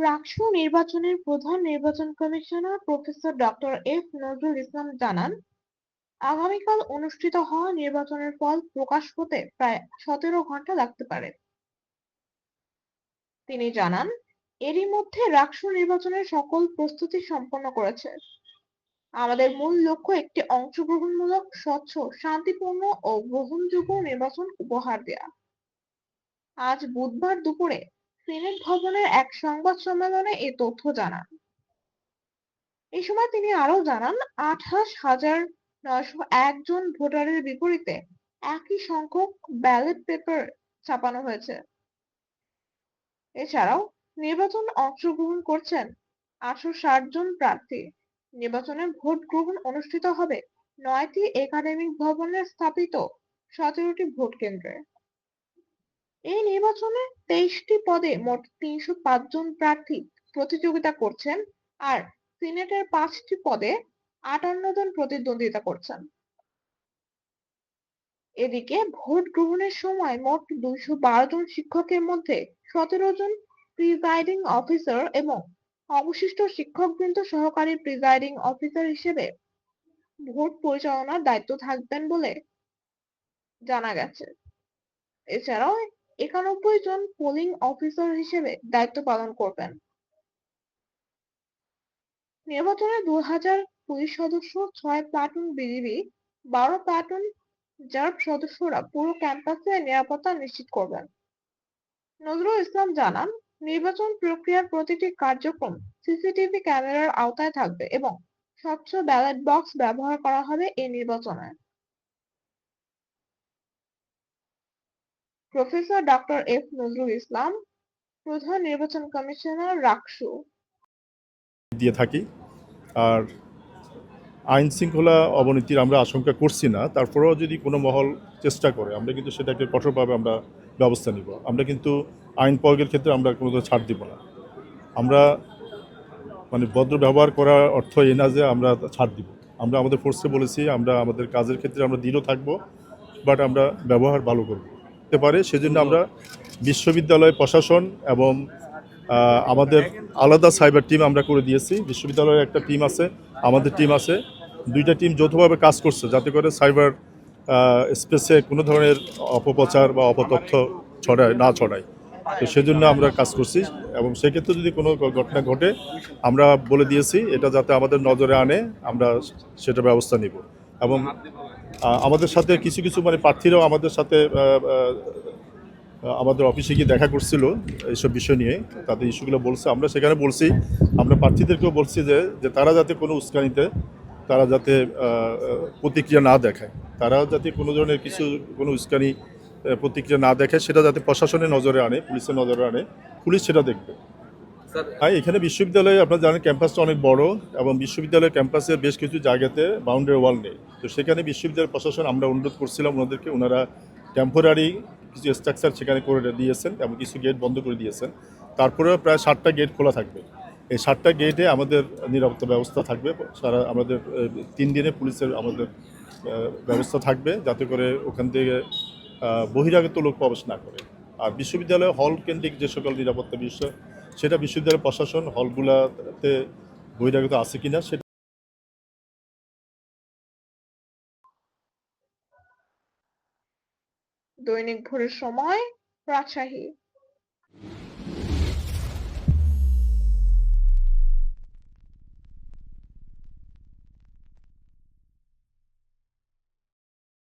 রাকসু নির্বাচনের প্রধান নির্বাচন commissioner professor doctor F Nazrul Islam জানান, আগামীকাল অনুষ্ঠিত হওয়া নির্বাচনের ফল প্রকাশ হতে প্রায় সতেরো ঘণ্টা লাগতে পারে। তিনি জানান, এরই মধ্যে রাকসু নির্বাচনের সকল প্রস্তুতি সম্পন্ন করেছে। আমাদের মূল লক্ষ্য একটি অংশগ্রহণমূলক, স্বচ্ছ, শান্তিপূর্ণ ও গ্রহণযোগ্য নির্বাচন উপহার দেয়া। আজ বুধবার দুপুরে সিনেট ভবনের এক সংবাদ সম্মেলনে এ তথ্য জানান। এ সময় তিনি আরও জানান, আঠাশ হাজার নয়শো এক জন ভোটারের বিপরীতে একই সংখ্যক ব্যালট পেপার ছাপানো হয়েছে। এছাড়াও নির্বাচনে অংশগ্রহণ করছেন আটশো ষাট জন প্রার্থী। নির্বাচনে ভোট গ্রহণ অনুষ্ঠিত হবে নয়টি একাডেমিক ভবনে স্থাপিত সতেরোটি ভোট কেন্দ্রে। এই নির্বাচনে তেইশটি পদে মোট তিনশো পাঁচ জন প্রার্থী প্রতিযোগিতা করছেন আর সিনেটের পাঁচটি পদে আটান্ন জন প্রতিদ্বন্দ্বিতা করছেন। এদিকে ভোট গ্রহণের সময় মোট দুইশো বারো জন শিক্ষকের মধ্যে সতেরো জন প্রিজাইডিং অফিসার এবং অবশিষ্ট শিক্ষকবৃন্দ সহকারী প্রিজাইডিং অফিসার হিসেবে ভোট পরিচালনার দায়িত্ব থাকবেন বলে জানা গেছে। এছাড়াও একানব্বই জন পোলিং অফিসার হিসেবে দায়িত্ব পালন করবেন। নির্বাচনে দুই হাজার পুলিশ সদস্য, ছয় প্লাটুন বিজিবি, বারো প্লাটুন র্যাব সদস্যরা পুরো ক্যাম্পাসে নিরাপত্তা নিশ্চিত করবেন। নজরুল ইসলাম জানান, নির্বাচন প্রক্রিয়ার প্রতিটি কার্যক্রম সিসিটিভি ক্যামেরার আওতায় থাকবে এবং স্বচ্ছ ব্যালট বক্স ব্যবহার করা হবে এই নির্বাচনে। Professor doctor F Nazrul Islam, প্রধান নির্বাচন কমিশনার, রাকসু। দিয়ে থাকি আর আইন শৃঙ্খলা অবনতির আমরা আশঙ্কা করছি না তারপরেও যদি কোনো মহল চেষ্টা করে আমরা কিন্তু সেটাকে কঠোরভাবে আমরা ব্যবস্থা নিব। আমরা কিন্তু আইন প্রয়োগের ক্ষেত্রে আমরা কোনো ছাড় দিব না। আমরা মানে ভদ্র ব্যবহার করার অর্থ এ না যে আমরা ছাড় দিব। আমরা আমাদের ফোর্সে বলেছি আমরা আমাদের কাজের ক্ষেত্রে আমরা দৃঢ় থাকব বাট আমরা ব্যবহার ভালো করব। হতে পারে। সেজন্য আমরা বিশ্ববিদ্যালয় প্রশাসন এবং আমাদের আলাদা সাইবার টিম আমরা করে দিয়েছি। বিশ্ববিদ্যালয়ের একটা টিম আছে, আমাদের টিম আছে। দুইটা টিম যৌথভাবে কাজ করছে যাতে করে সাইবার স্পেসে কোনো ধরনের অপপ্রচার বা অপতথ্য ছড়ায়, না ছড়ায়। তো সেজন্য আমরা কাজ করছি এবং সেক্ষেত্রে যদি কোনো ঘটনা ঘটে, আমরা বলে দিয়েছি, এটা যাতে আমাদের নজরে আনে, আমরা সেটা ব্যবস্থা নিব। এবং আমাদের সাথে কিছু কিছু মানে প্রার্থীরাও আমাদের সাথে আমাদের অফিসে গিয়ে দেখা করছিল এইসব বিষয় নিয়ে। তাদের ইস্যুগুলো বলছে, আমরা সেখানে বলছি, আমরা প্রার্থীদেরকেও বলছি যে যে তারা যাতে কোনো উস্কানিতে, তারা যাতে প্রতিক্রিয়া না দেখায়। তারা যাতে কোনো ধরনের কিছু, কোনো উস্কানি প্রতিক্রিয়া না দেখায়, সেটা যাতে প্রশাসনের নজরে আনে, পুলিশের নজরে আনে, পুলিশ সেটা দেখবে। হ্যাঁ এখানে বিশ্ববিদ্যালয়ে আপনারা জানেন ক্যাম্পাসটা অনেক বড় এবং বিশ্ববিদ্যালয়ের ক্যাম্পাসের বেশ কিছু জায়গাতে বাউন্ডারি ওয়াল নেই। তো সেখানে বিশ্ববিদ্যালয় প্রশাসন আমরা অনুরোধ করছিলাম ওনাদেরকে, ওনারা টেম্পোরারি কিছু স্ট্রাকচার সেখানে করে দিয়েছেন এবং কিছু গেট বন্ধ করে দিয়েছেন। তারপরেও প্রায় ষাটটা গেট খোলা থাকবে। এই ষাটটা গেটে আমাদের নিরাপত্তা ব্যবস্থা থাকবে। সারা আমাদের তিন দিনে পুলিশের আমাদের ব্যবস্থা থাকবে যাতে করে ওখান থেকে বহিরাগত লোক প্রবেশ না করে। আর বিশ্ববিদ্যালয় হল কেন্দ্রিক যে সকল নিরাপত্তা বিষয় সেটা বিশ্ববিদ্যালয় প্রশাসন হলগুলাতে বহিরাগত আছে কিনা সেটা দৈনিক ভোরের সময় রাজশাহী।